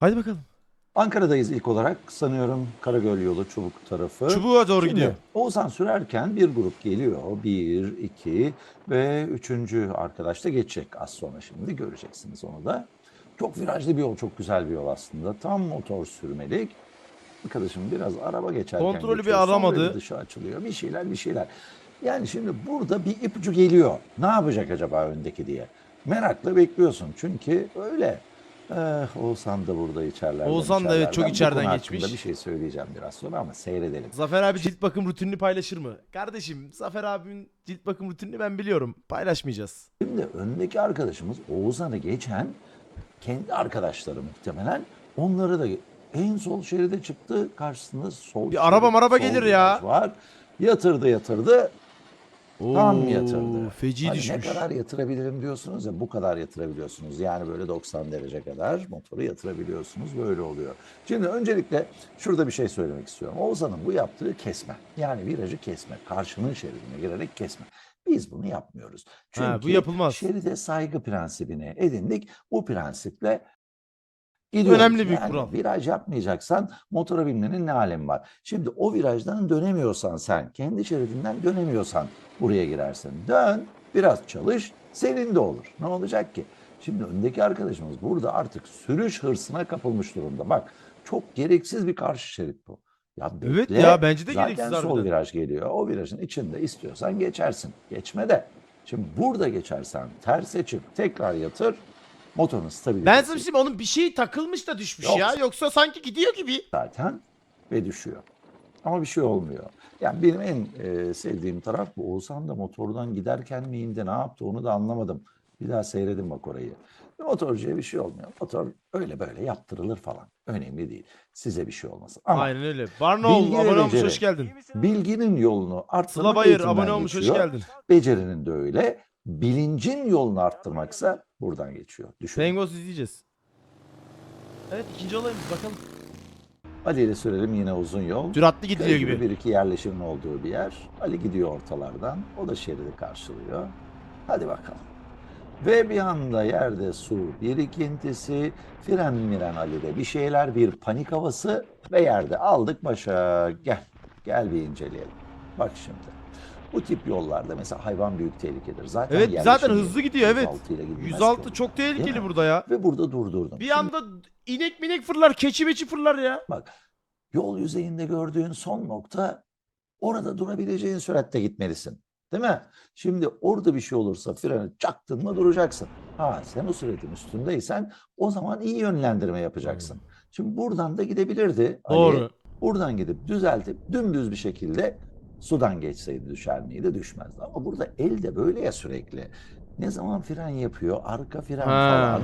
Hadi bakalım. Ankara'dayız ilk olarak. Sanıyorum Karagöl yolu Çubuk tarafı. Çubuğa doğru Şimdi gidiyor. Oğuzhan sürerken bir grup geliyor. Bir, iki ve üçüncü arkadaş da geçecek az sonra şimdi göreceksiniz onu da. Çok virajlı bir yol, çok güzel bir yol aslında. Tam motor sürmelik. Arkadaşım biraz araba geçerken Kontrolü bir geçiyor, sonra aramadı. bir dışa açılıyor. Bir şeyler bir şeyler. Yani şimdi burada bir ipucu geliyor. Ne yapacak acaba öndeki diye. Merakla bekliyorsun çünkü öyle. Eh, Oğuzhan da burada içerlerden. Oğuzhan da evet, çok. Bu içeriden konu geçmiş. bir şey söyleyeceğim biraz sonra ama seyredelim. Zafer abi cilt bakım rutinini paylaşır mı? Kardeşim Zafer abimin cilt bakım rutinini ben biliyorum. Paylaşmayacağız. Şimdi öndeki arkadaşımız Oğuzhan'ı geçen kendi arkadaşları muhtemelen onları da en sol şeride çıktı. Karşısında sol Bir araba şerit, maraba sol gelir viraj ya. Var. Yatırdı yatırdı. Tam Oo, yatırdı. Feci Hani düşmüş. Ne kadar yatırabilirim diyorsunuz ya bu kadar yatırabiliyorsunuz. Yani böyle 90 derece kadar motoru yatırabiliyorsunuz. Böyle oluyor. Şimdi öncelikle şurada bir şey söylemek istiyorum. Oğuzhan'ın bu yaptığı kesme. Yani virajı kesme. Karşının şeridine girerek kesme. Biz bunu yapmıyoruz. Çünkü Ha, bu yapılmaz. şeride saygı prensibini edindik. Bu prensiple gidiyoruz. Önemli bir Yani kural. Viraj yapmayacaksan motora binmenin ne alemi var? Şimdi o virajdan dönemiyorsan sen, kendi şeridinden dönemiyorsan buraya girersin. Dön, biraz çalış, senin de olur. Ne olacak ki? Şimdi öndeki arkadaşımız burada artık sürüş hırsına kapılmış durumda. Bak çok gereksiz bir karşı şerit bu. Ya Evet ya, bence de zaten gereksiz sol harbiden. viraj geliyor. O virajın içinde istiyorsan geçersin. Geçme de. Şimdi burada geçersen terse çık, tekrar yatır. Motorun stabilitesi Ben sana bir şey onun bir şey takılmış da düşmüş Yok. ya. Yoksa sanki gidiyor gibi. zaten ve düşüyor. Ama bir şey olmuyor. Yani benim en e, sevdiğim taraf bu. Oğuzhan da motordan giderken mi indi ne yaptı onu da anlamadım. Bir daha seyredin bak orayı. Motorcuya bir şey olmuyor. Motor öyle böyle yaptırılır falan. Önemli değil. Size bir şey olmasın. Ama Aynen öyle. Barnaoğlu Bilgi abone olmuş beceri. hoş geldin. bilginin yolunu arttırmak Sıla Bayır eğitimden abone olmuş hoş geçiyor. geldin. Becerinin de öyle. Bilincin yolunu arttırmaksa buradan geçiyor. Düşün. Pengos izleyeceğiz. Evet ikinci olayımız bakalım. Ali ile sürelim yine uzun yol. Süratli gidiliyor Köy gibi. Bir iki yerleşimin olduğu bir yer. Ali gidiyor ortalardan. O da şeridi karşılıyor. Hadi bakalım. Ve bir anda yerde su birikintisi, fren miren Ali'de bir şeyler, bir panik havası ve yerde aldık başa. Gel, gel bir inceleyelim. Bak şimdi. Bu tip yollarda mesela hayvan büyük tehlikedir. Zaten Evet zaten hızlı gidiyor evet. 106 ile gidilmez 106 ki. çok tehlikeli mi? burada ya. Ve burada durdurdum. Bir Şimdi anda inek minek fırlar, keçi meçi fırlar ya. Bak yol yüzeyinde gördüğün son nokta orada durabileceğin süratte gitmelisin. Değil mi? Şimdi orada bir şey olursa freni çaktın mı duracaksın. Ha sen o süratin üstündeysen o zaman iyi yönlendirme yapacaksın. Şimdi buradan da gidebilirdi. Ali. Doğru. Buradan gidip düzeltip dümdüz bir şekilde sudan geçseydi düşer miydi? Düşmezdi. Ama burada elde böyle ya sürekli. Ne zaman fren yapıyor, arka fren Ha. falan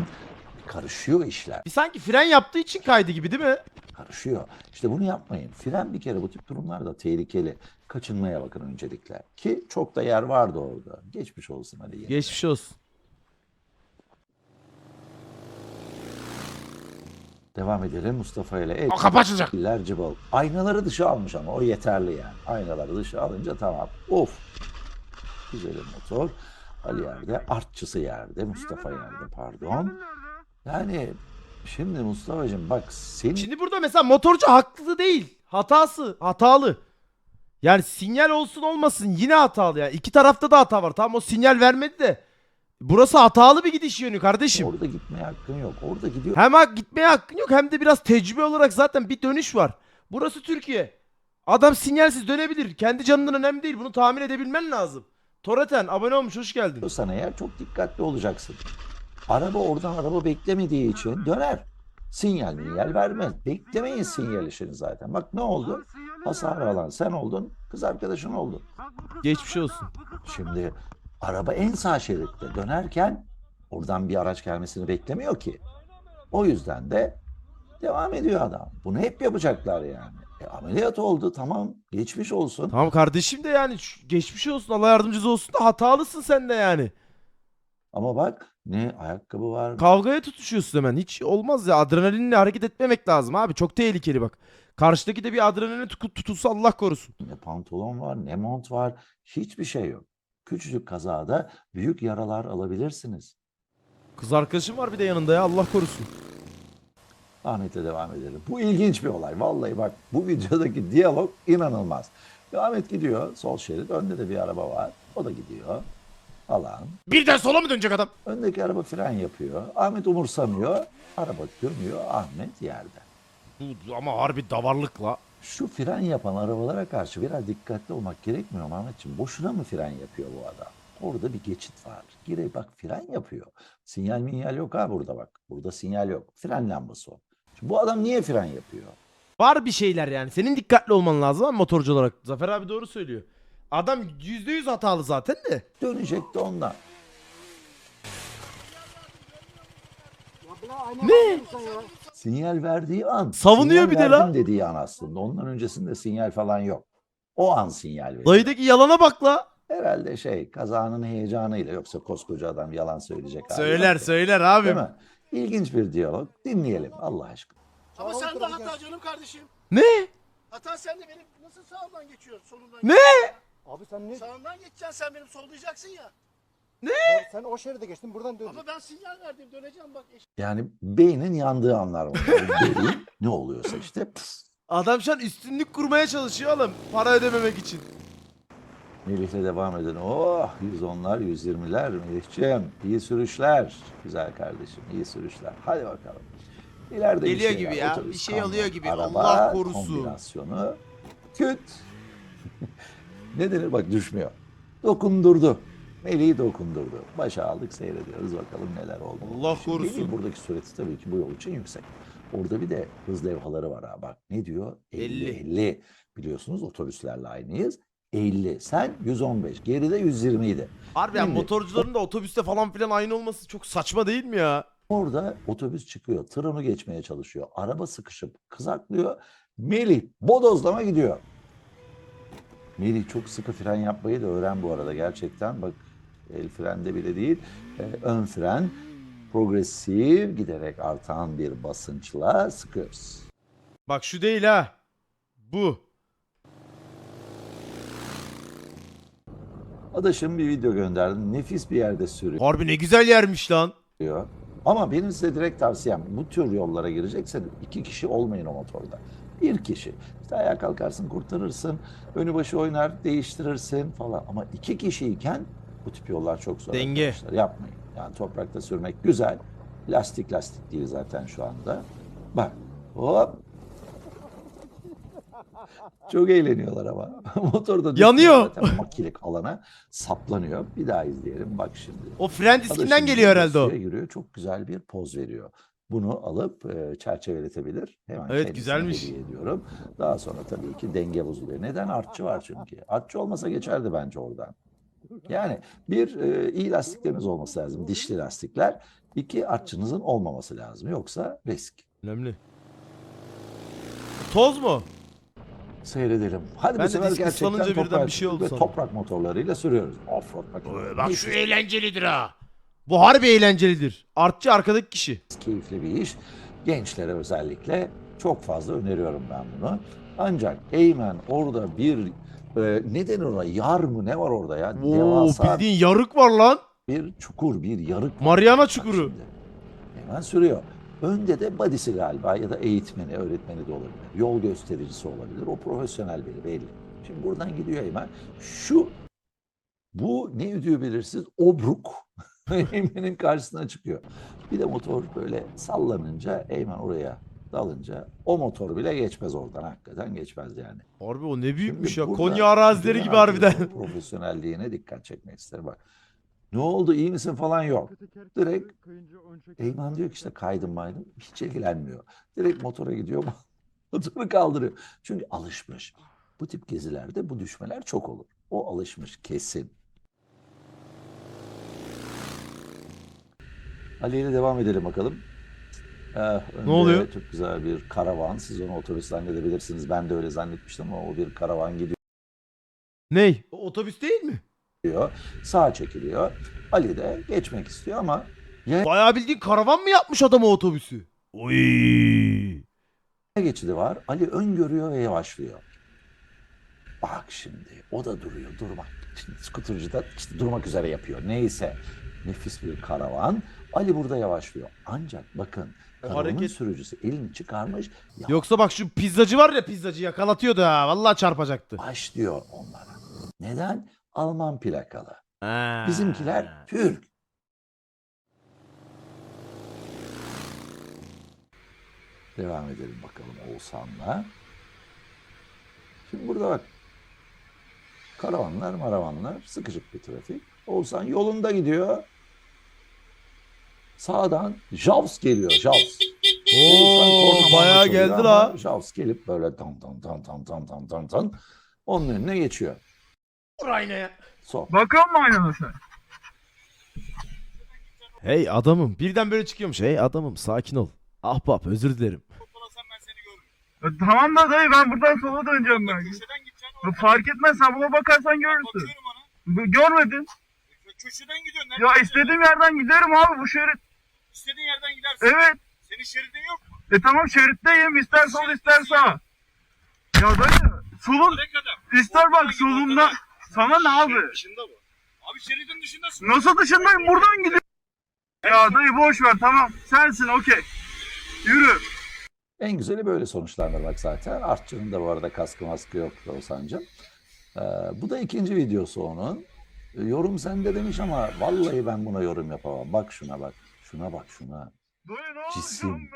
karışıyor işler. Bir sanki fren yaptığı için kaydı gibi değil mi? karışıyor. İşte bunu yapmayın. Fren bir kere bu tip durumlarda tehlikeli. Kaçınmaya bakın öncelikle. Ki çok da yer vardı orada. Geçmiş olsun hadi. yine. Geçmiş olsun. Devam edelim Mustafa ile. Aa, kapı açılacak. Cıbıl. Aynaları dışa almış ama o yeterli yani. Aynaları dışa alınca tamam. Of. Güzel motor. Ali yerde, artçısı yerde, Mustafa yerde pardon. Yani şimdi Mustafa'cığım bak senin Şimdi burada mesela motorcu haklı değil. Hatası, hatalı. Yani sinyal olsun olmasın yine hatalı ya. İki tarafta da hata var. Tamam o sinyal vermedi de. Burası hatalı bir gidiş yönü kardeşim. orada gitmeye hakkın yok. Orada gidiyor. Hem hak gitmeye hakkın yok hem de biraz tecrübe olarak zaten bir dönüş var. Burası Türkiye. Adam sinyalsiz dönebilir. Kendi canından önemli değil. Bunu tahmin edebilmen lazım. Toreten abone olmuş hoş geldin. yapıyorsan eğer çok dikkatli olacaksın. Araba oradan araba beklemediği için döner. Sinyal minyal vermez. Beklemeyin sinyal işini zaten. Bak ne oldu? Hasar alan sen oldun, kız arkadaşın oldu. Geçmiş olsun. Şimdi araba en sağ şeritte dönerken oradan bir araç gelmesini beklemiyor ki. O yüzden de devam ediyor adam. Bunu hep yapacaklar yani. E, ameliyat oldu tamam geçmiş olsun. Tamam kardeşim de yani şu- geçmiş olsun Allah yardımcısı olsun da hatalısın sen de yani. Ama bak ne ayakkabı var, Kavgaya tutuşuyorsun hemen. Hiç olmaz ya. Adrenalinle hareket etmemek lazım abi. Çok tehlikeli bak. Karşıdaki de bir adrenaline tutu- tutulsa Allah korusun. Ne pantolon var, ne mont var, hiçbir şey yok. Küçücük kazada büyük yaralar alabilirsiniz. Kız arkadaşım var bir de yanında ya Allah korusun. Ahmet'e devam edelim. Bu ilginç bir olay. Vallahi bak bu videodaki diyalog inanılmaz. Ve Ahmet gidiyor sol şerit. Önde de bir araba var. O da gidiyor. Alan. Birden sola mı dönecek adam? Öndeki araba fren yapıyor. Ahmet umursamıyor. Araba dönüyor. Ahmet yerde. Bu ama harbi davarlıkla. Şu fren yapan arabalara karşı biraz dikkatli olmak gerekmiyor mu Ahmetciğim? Boşuna mı fren yapıyor bu adam? Orada bir geçit var. Gire bak fren yapıyor. Sinyal minyal yok ha burada bak. Burada sinyal yok. Fren lambası o. Şimdi bu adam niye fren yapıyor? Var bir şeyler yani. Senin dikkatli olman lazım ama motorcu olarak. Zafer abi doğru söylüyor. Adam %100 hatalı zaten de. Dönecek de ondan. Ne? Sinyal verdiği an. Savunuyor bir de la. dediği an aslında. Ondan öncesinde sinyal falan yok. O an sinyal veriyor. Dayıdaki yalana bak la. Herhalde şey kazanın heyecanıyla yoksa koskoca adam yalan söyleyecek hali Söyler yok. söyler Değil abim. mi? İlginç bir diyalog. Dinleyelim Allah aşkına. Ama sen de hata canım kardeşim. Ne? Hata sen de benim nasıl sağımdan geçiyor solumdan Ne? Abi sen ne? Sağımdan geçeceksin sen benim sollayacaksın ya. Sen o şeride geçtin buradan döndün. Ama ben sinyal verdim döneceğim bak. eş- Yani beynin yandığı anlar var. Beyin ne oluyorsa işte pıs. Adam şu an üstünlük kurmaya çalışıyor oğlum. Para ödememek için. Melih'le devam edin. Oh 110'lar 120'ler Melih'ciğim iyi sürüşler. Güzel kardeşim iyi sürüşler. Hadi bakalım. İleride bir Geliyor şey gibi var. ya, Otobüs, bir şey kamyon, oluyor gibi. Araba, Allah korusun. kombinasyonu. Küt. ne denir bak düşmüyor. Dokundurdu. Melih'i dokundurdu. Başa aldık seyrediyoruz bakalım neler oldu. Allah Şimdi korusun. Buradaki süresi tabii ki bu yol için yüksek. Orada bir de hız levhaları var ha bak. Ne diyor? 50. 50. 50. Biliyorsunuz otobüslerle aynıyız. 50. Sen 115. Geride 120 idi. Harbi ya Şimdi- motorcuların da otobüste falan filan aynı olması çok saçma değil mi ya? Orada otobüs çıkıyor. Tır onu geçmeye çalışıyor. Araba sıkışıp kızaklıyor. Melih bodozlama gidiyor. Melih çok sıkı fren yapmayı da öğren bu arada gerçekten. Bak el frende bile değil. e, ön fren progresif giderek artan bir basınçla sıkıyoruz. Bak şu değil ha. Bu. Adaşım bir video gönderdim. Nefis bir yerde sürüyor. Harbi ne güzel yermiş lan. Ama benim size direkt tavsiyem bu tür yollara girecekseniz iki kişi olmayın o motorda. Bir kişi. İşte ayağa kalkarsın kurtarırsın. Önü başı oynar değiştirirsin falan. Ama iki kişiyken bu tip yollar çok zor. Denge. arkadaşlar. Yapmayın. Yani toprakta sürmek güzel. Lastik lastik değil zaten şu anda. Bak hop. Çok eğleniyorlar ama. Motorda düşmüyor Yanıyor. Zaten makilik alana saplanıyor. Bir daha izleyelim bak şimdi. O fren da diskinden geliyor herhalde o. giriyor. Çok güzel bir poz veriyor. Bunu alıp e, çerçeveletebilir. Hemen Evet, güzelmiş. hediye ediyorum. Daha sonra tabii ki denge bozuluyor. Neden? Artçı var çünkü. Artçı olmasa geçerdi bence oradan. Yani bir e, iyi lastikleriniz olması lazım. Dişli lastikler. İki artçınızın olmaması lazım. Yoksa risk. Önemli. Toz mu? Seyredelim. Hadi Ben bu de sefer disk gerçekten ıslanınca birden toprağa bir şey çıktık oldu ve sandım. toprak motorlarıyla sürüyoruz. Offroad makineleri. Bak şu eğlencelidir ha. Bu harbi eğlencelidir. Artçı arkadaki kişi. keyifli bir iş. Gençlere özellikle çok fazla öneriyorum ben bunu. Ancak Eymen orada bir e, ne denir ona yar mı ne var orada ya? Oo, Devasa bildiğin yarık var lan. bir çukur bir yarık. var. Mariana çukuru. şimdi. Hemen sürüyor. Önde de badisi galiba ya da eğitmeni, öğretmeni de olabilir. Yol göstericisi olabilir. O profesyonel biri belli. Şimdi buradan gidiyor Eymen. Şu bu ne ödüyor belirsiz obruk Eymen'in karşısına çıkıyor. Bir de motor böyle sallanınca Eymen oraya dalınca o motor bile geçmez oradan. Hakikaten geçmez yani. Harbi o ne büyükmüş Şimdi ya. Konya arazileri gibi harbiden. Profesyonelliğine dikkat çekmek isterim bak. Ne oldu iyi misin falan yok. Direkt Eyman diyor ki işte kaydım maydım hiç ilgilenmiyor. Direkt motora gidiyor motoru kaldırıyor. Çünkü alışmış. Bu tip gezilerde bu düşmeler çok olur. O alışmış kesin. Ali ile devam edelim bakalım. Eh, önde oluyor? Çok güzel bir karavan. Siz onu otobüs zannedebilirsiniz. Ben de öyle zannetmiştim ama o bir karavan gidiyor. Ney? O otobüs değil mi? Sağa çekiliyor. Ali de geçmek istiyor ama Bayağı bildiğin karavan mı yapmış adam o otobüsü? Oy. geçidi var. Ali öngörüyor ve yavaşlıyor. Bak şimdi o da duruyor durmak. Şimdi skuterci da işte durmak üzere yapıyor. Neyse nefis bir karavan. Ali burada yavaşlıyor. Ancak bakın karavanın hareket- sürücüsü elini çıkarmış. Yoksa bak şu pizzacı var ya pizzacı yakalatıyordu ha. Vallahi çarpacaktı. Yavaş diyor onlara. Neden? Alman plakalı. Ha. Bizimkiler Türk. Devam edelim bakalım Oğuzhan'la. Şimdi burada bak. Karavanlar, maravanlar, sıkışık bir trafik. Oğuzhan yolunda gidiyor. Sağdan Jaws geliyor, Jaws. Oğuzhan Oo bayağı geldi la. Jaws gelip böyle tam tam tam tam tam tam tam tam onun önüne geçiyor. Vur aynaya. Son. Bakıyor musun aynada sen? Hey adamım birden böyle çıkıyormuş. Hey adamım sakin ol. Ahbap özür dilerim. E, tamam da dayı ben buradan sola döneceğim ben. E, fark etmez sen buna bakarsan görürsün. Bakıyorum ona. Bu- Görmedin. Köşeden gidiyorsun. Ya nereden istediğim yerden giderim abi bu şerit. İstediğin yerden gidersin. Evet. Senin şeridin yok mu? E tamam şeritteyim ister sol ister sağ. Ya dayı solun Ne kadar? ister bak solumda. Sana ne abi? Dışında bu. Abi şeridin dışındasın. Nasıl dışındayım buradan gidiyorum. Ya dayı boş ver tamam sensin okey. Yürü. En güzeli böyle sonuçlandırmak zaten. Artçı'nın da bu arada kaskı maskı yok Oğuzhan'cığım. Ee, bu da ikinci videosu onun. Yorum sende demiş ama vallahi ben buna yorum yapamam. Bak şuna bak. Şuna bak şuna. Dayı ne Cisim.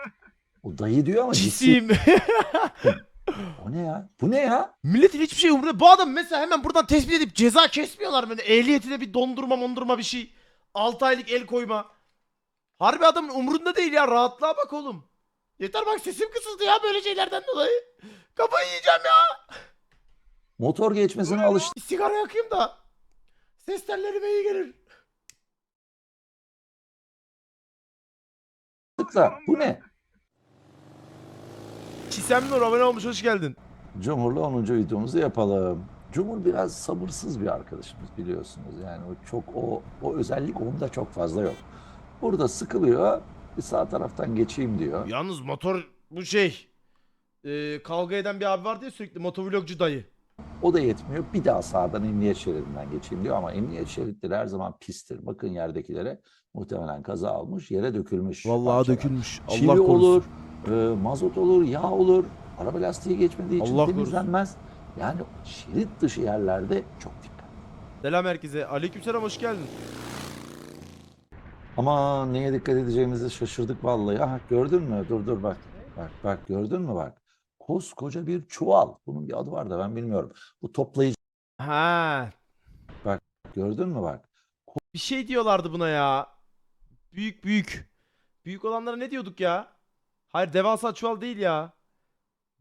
O dayı diyor ama cisim. Cisim. O ne ya? Bu ne ya? Milletin hiçbir şey umurunda. Bu adam mesela hemen buradan tespit edip ceza kesmiyorlar böyle. Ehliyetine bir dondurma mondurma bir şey. 6 aylık el koyma. Harbi adamın umurunda değil ya. Rahatlığa bak oğlum. Yeter bak sesim kısıldı ya böyle şeylerden dolayı. Kafayı yiyeceğim ya. Motor geçmesine alıştık Bir sigara yakayım da. Ses tellerime iyi gelir. Da. Bu ne? Çisem Nur abone olmuş hoş geldin. Cumhur'la 10. videomuzu yapalım. Cumhur biraz sabırsız bir arkadaşımız biliyorsunuz. Yani o çok o o özellik onda çok fazla yok. Burada sıkılıyor. Bir sağ taraftan geçeyim diyor. Yalnız motor bu şey. Ee, kavga eden bir abi vardı ya sürekli motovlogcu dayı. O da yetmiyor. Bir daha sağdan emniyet şeridinden geçeyim diyor ama emniyet şeritleri her zaman pistir. Bakın yerdekilere muhtemelen kaza almış, yere dökülmüş. Vallahi parçalar. dökülmüş. Allah Çivi korusun. olur, e, mazot olur, yağ olur. Araba lastiği geçmediği için Allah korusun. temizlenmez. Yani şerit dışı yerlerde çok dikkat. Selam herkese. Aleykümselam hoş geldin. Ama neye dikkat edeceğimizi şaşırdık vallahi. Aha gördün mü? Dur dur bak. Bak bak gördün mü bak. Koskoca bir çuval. Bunun bir adı var da ben bilmiyorum. Bu toplayıcı Ha, gördün mü bak. bir şey diyorlardı buna ya. Büyük büyük. Büyük olanlara ne diyorduk ya? Hayır devasa çuval değil ya.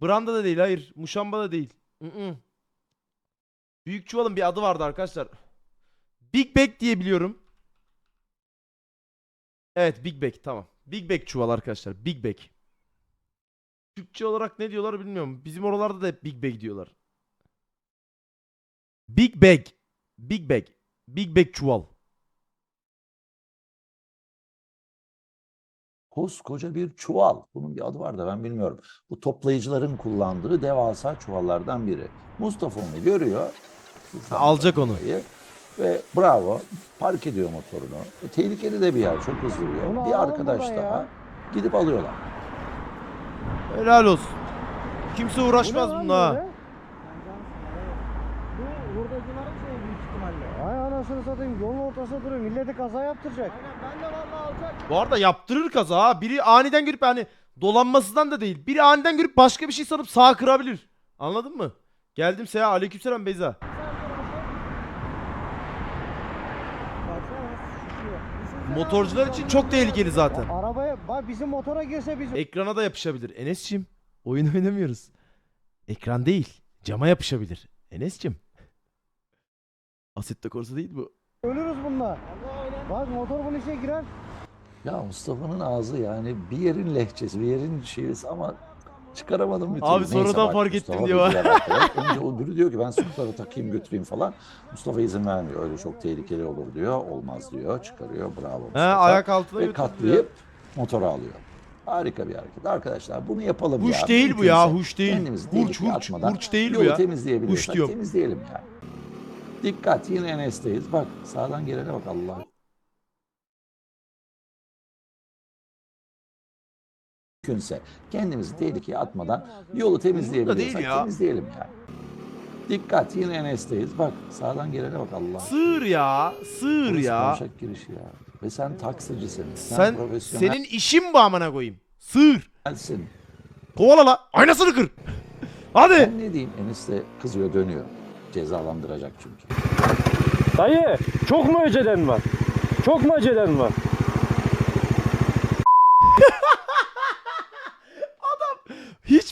Branda da değil hayır. Muşamba da değil. Mm-mm. Büyük çuvalın bir adı vardı arkadaşlar. Big Bag diye biliyorum. Evet Big Bag tamam. Big Bag çuval arkadaşlar. Big Bag. Türkçe olarak ne diyorlar bilmiyorum. Bizim oralarda da hep Big Bag diyorlar. Big Bag. Big Bag. Big Bag çuval. Koskoca bir çuval. Bunun bir adı var da ben bilmiyorum. Bu toplayıcıların kullandığı devasa çuvallardan biri. Mustafa onu görüyor. Ha, alacak onu. Ve bravo park ediyor motorunu. E, tehlikeli de bir yer çok hızlı bir arkadaş daha gidip alıyorlar. Helal olsun. Kimse uğraşmaz bununla. Bu hurdacıların şeyi büyük ihtimalle. Ay anasını satayım yolun ortasında duruyor. Millete kaza yaptıracak. Aynen ben de vallahi alacak. Bu arada yaptırır kaza ha. Biri aniden görüp hani dolanmasından da değil. Biri aniden görüp başka bir şey sanıp sağa kırabilir. Anladın mı? Geldim Seha. Aleykümselam Beyza. Motorcular için çok tehlikeli zaten. Arabaya bak bizim motora girse bizim. Ekrana da yapışabilir. Enes'cim oyun oynamıyoruz. Ekran değil. Cama yapışabilir. Enes'cim. Assetto Corsa değil bu. Ölürüz bunlar. Bak motor bunun içine girer. Ya Mustafa'nın ağzı yani bir yerin lehçesi, bir yerin şeysi ama çıkaramadım bir türlü. Abi sonradan fark ettim diyor. Önce o biri diyor ki ben skuterı takayım götüreyim falan. Mustafa izin vermiyor. Öyle çok tehlikeli olur diyor. Olmaz diyor. Çıkarıyor. Bravo He Mustafa. ayak altına Ve katlayıp motora alıyor. Harika bir hareket. Arkadaşlar bunu yapalım ya. Huş değil bu ya, huş değil. Kendimizi Hurç, hurç, hurç değil bu ya. temizleyebiliyorsak Huş diyorum. temizleyelim ya. Dikkat yine Enes'teyiz. Bak sağdan gelene bak Allah. Mümkünse kendimizi tehlikeye atmadan yolu temizleyebiliyorsak değil ya. temizleyelim ya. Dikkat yine Enes'teyiz. Bak sağdan gelene bak Allah. Sığır ya. Sığır Burası ya. kavşak girişi ya. Ve sen taksicisin. Sen, Sen profesyonelsin. senin işin bu amına koyayım. Sığır. Sensin. Kovala la. Aynasını kır. Hadi. Ben ne diyeyim Enes de kızıyor dönüyor. Cezalandıracak çünkü. Dayı çok mu öceden var? Çok mu öceden var?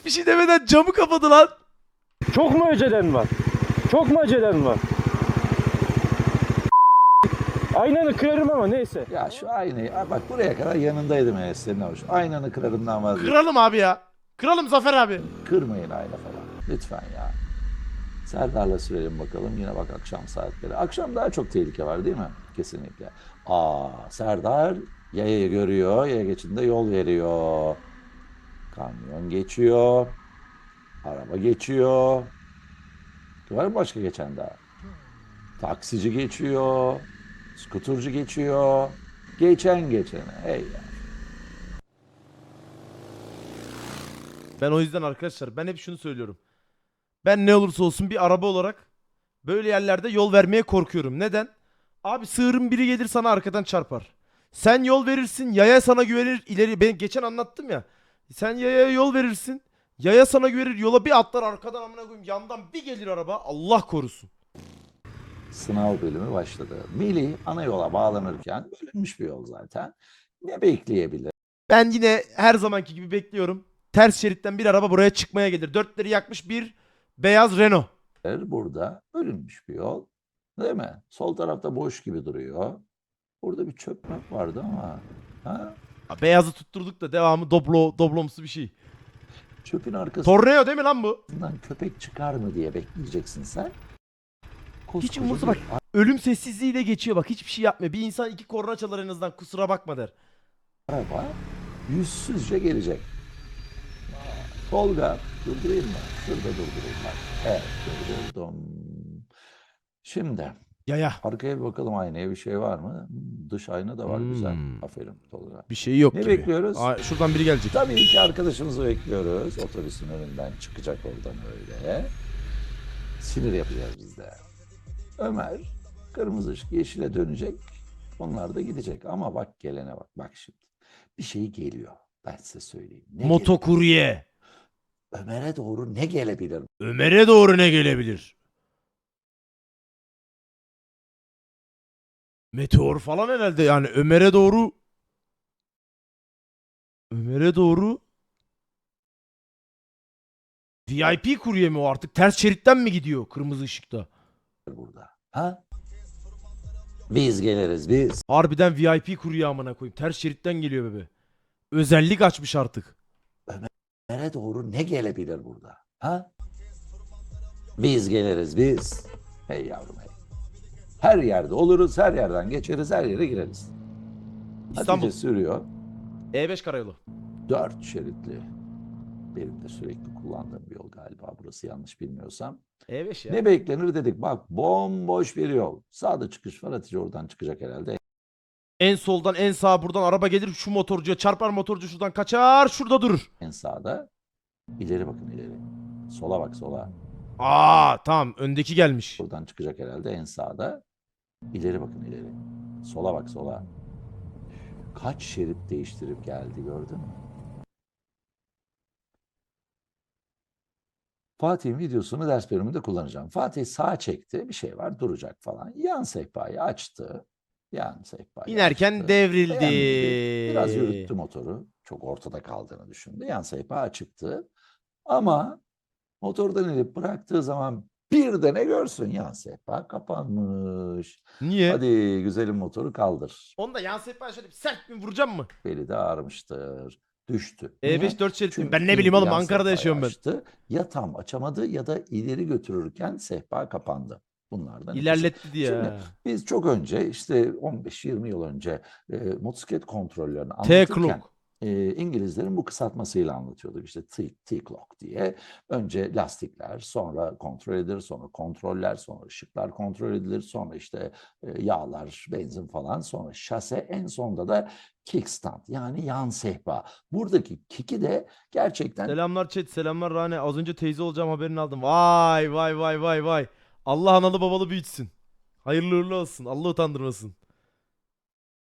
Hiçbir şey demeden camı kapadı lan. Çok mu öceden var? Çok mu öceden var? Aynanı kırarım ama neyse. Ya şu aynayı Aa bak buraya kadar yanındaydım Enes senin hoş. Aynanı kırarımdan vazgeç. Kıralım abi ya. Kıralım Zafer abi. Kırmayın ayna falan. Lütfen ya. Serdar'la sürelim bakalım. Yine bak akşam saatleri. Akşam daha çok tehlike var değil mi? Kesinlikle. Aa Serdar yayayı görüyor. Yaya geçidinde yol veriyor. Kamyon geçiyor. Araba geçiyor. Var mı başka geçen daha? Taksici geçiyor. Skuturcu geçiyor. Geçen geçene. Hey ya. Ben o yüzden arkadaşlar ben hep şunu söylüyorum. Ben ne olursa olsun bir araba olarak böyle yerlerde yol vermeye korkuyorum. Neden? Abi sığırın biri gelir sana arkadan çarpar. Sen yol verirsin, yaya sana güvenir ileri. Ben geçen anlattım ya. Sen yayaya yol verirsin. Yaya sana güvenir yola bir atlar arkadan amına koyayım yandan bir gelir araba. Allah korusun. sınav bölümü başladı. Melih ana yola bağlanırken bölünmüş bir yol zaten. Ne bekleyebilir? Ben yine her zamanki gibi bekliyorum. Ters şeritten bir araba buraya çıkmaya gelir. Dörtleri yakmış bir beyaz Renault. Burada bölünmüş bir yol. Değil mi? Sol tarafta boş gibi duruyor. Burada bir çöp mök vardı ama. Ha? Beyazı tutturduk da devamı doblo, doblomsu bir şey. Çöpün arkasından Torneo değil mi lan bu? köpek çıkar mı diye bekleyeceksin sen. Hiç umursa bak. Ölüm sessizliğiyle geçiyor bak hiçbir şey yapmıyor. Bir insan iki korna çalar en azından kusura bakma der. Araba yüzsüzce gelecek. Tolga durdurayım mı? Şurada durdurayım bak. Evet durdurdum. Şimdi Yaya. arkaya bir bakalım aynaya bir şey var mı? Dış ayna da var güzel. Hmm. Aferin Tolga. Bir şey yok Ne gibi. bekliyoruz? Aa, şuradan biri gelecek. Tabii ki arkadaşımızı bekliyoruz. Otobüsün önünden çıkacak oradan öyle. Sinir yapacağız biz de. Ömer kırmızı ışık yeşile dönecek. Onlar da gidecek. Ama bak gelene bak. Bak şimdi. Bir şey geliyor. Ben size söyleyeyim. Ne Motokurye. gele- Ömer'e doğru ne gelebilir? Ömer'e doğru ne gelebilir? Meteor falan herhalde yani Ömer'e doğru Ömer'e doğru VIP kurye mi o artık ters şeritten mi gidiyor kırmızı ışıkta? burada? Ha? Biz geliriz biz. Harbiden VIP kurye amına koyayım. Ters şeritten geliyor bebe. Özellik açmış artık. Ömer'e doğru ne gelebilir burada? Ha? Biz geliriz biz. Hey yavrum hey. Her yerde oluruz, her yerden geçeriz, her yere gireriz. İstanbul. Hatice sürüyor. E5 karayolu. Dört şeritli. Benim de sürekli kullandığım bir yol galiba burası yanlış bilmiyorsam. E5 ya. Ne beklenir dedik. Bak bomboş bir yol. Sağda çıkış var. Hatice oradan çıkacak herhalde. En soldan en sağa buradan araba gelir şu motorcuya çarpar motorcu şuradan kaçar şurada durur. En sağda. İleri bakın ileri. Sola bak sola. Aa tamam öndeki gelmiş. Buradan çıkacak herhalde en sağda. İleri bakın ileri. Sola bak sola. Kaç şerit değiştirip geldi gördün mü? Fatih'in videosunu ders bölümünde kullanacağım. Fatih sağ çekti. Bir şey var duracak falan. Yan sehpayı açtı. Yan sehpayı İnerken açtı. devrildi. Beğenmedi. Biraz yürüttü motoru. Çok ortada kaldığını düşündü. Yan sehpa açıktı. Ama motordan inip bıraktığı zaman bir de ne görsün yan sehpa kapanmış. Niye? Hadi güzelim motoru kaldır. Onu da yan sehpaya şöyle bir sert mi vuracağım mı? Beli de ağrımıştır. Düştü. Niye? E5 4 şerit? Çünkü Ben ne bileyim oğlum yan Ankara'da yaşıyorum ben. açtı. Ya tam açamadı ya da ileri götürürken sehpa kapandı. Bunlardan ikisi. İlerletti diye. Şimdi. Biz çok önce işte 15-20 yıl önce e, motosiklet kontrollerini anlatırken Clock. E, İngilizlerin bu kısaltmasıyla anlatıyorduk. İşte T-clock diye. Önce lastikler, sonra kontrol edilir, sonra kontroller, sonra ışıklar kontrol edilir, sonra işte e, yağlar, benzin falan, sonra şase, en sonunda da kickstand yani yan sehpa. Buradaki kick'i de gerçekten Selamlar chat, selamlar Rane. Az önce teyze olacağım haberini aldım. Vay vay vay vay vay. Allah analı babalı büyütsün. Hayırlı uğurlu olsun. Allah utandırmasın.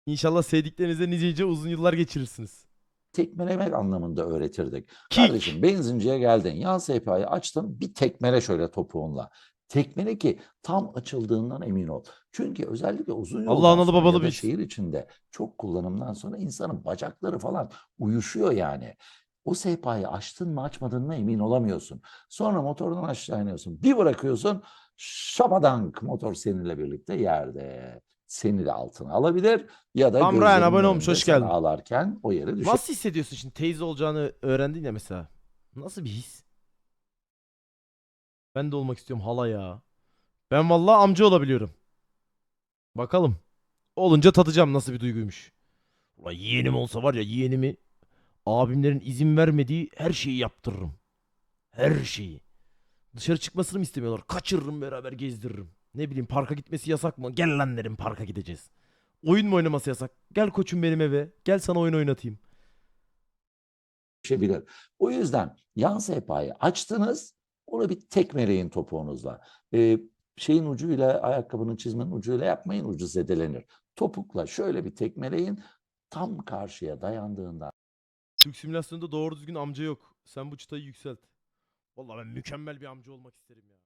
İnşallah sevdiklerinizle nice nice uzun yıllar geçirirsiniz. Tekmelemek anlamında öğretirdik. Kick. Kardeşim benzinciye geldin, yan sehpayı açtın, bir tekmele şöyle topuğunla. Tekmele ki tam açıldığından emin ol. Çünkü özellikle uzun yoldan Allah analı babalı büyütsün. şehir içinde çok kullanımdan sonra insanın bacakları falan uyuşuyor yani. O sehpayı açtın mı açmadın mı emin olamıyorsun. Sonra motordan aşağı iniyorsun. Bir bırakıyorsun şapadank motor seninle birlikte yerde. Seni de altına alabilir ya da Tamam, Ryan, gözlerinin abone olmuş, önünde hoş geldin. ağlarken o yere düşer. Nasıl hissediyorsun şimdi teyze olacağını öğrendin ya mesela? Nasıl bir his? Ben de olmak istiyorum hala ya. Ben vallahi amca olabiliyorum. Bakalım. Olunca tadacağım nasıl bir duyguymuş. Ulan yeğenim olsa var ya yeğenimi abimlerin izin vermediği her şeyi yaptırırım. Her şeyi. Dışarı çıkmasını mı istemiyorlar? Kaçırırım beraber gezdiririm. Ne bileyim parka gitmesi yasak mı? Gel lan derim parka gideceğiz. Oyun mu oynaması yasak? Gel koçum benim eve. Gel sana oyun oynatayım. düşebilir. O yüzden yan sehpayı açtınız, onu bir tekmeleyin topuğunuzla. Ee, şeyin ucuyla, ayakkabının çizmenin ucuyla yapmayın, ucu zedelenir. Topukla şöyle bir tekmeleyin, tam karşıya dayandığında Türk simülasyonunda doğru düzgün amca yok. Sen bu çıtayı yükselt. Vallahi ben mükemmel bir amca olmak isterim ya.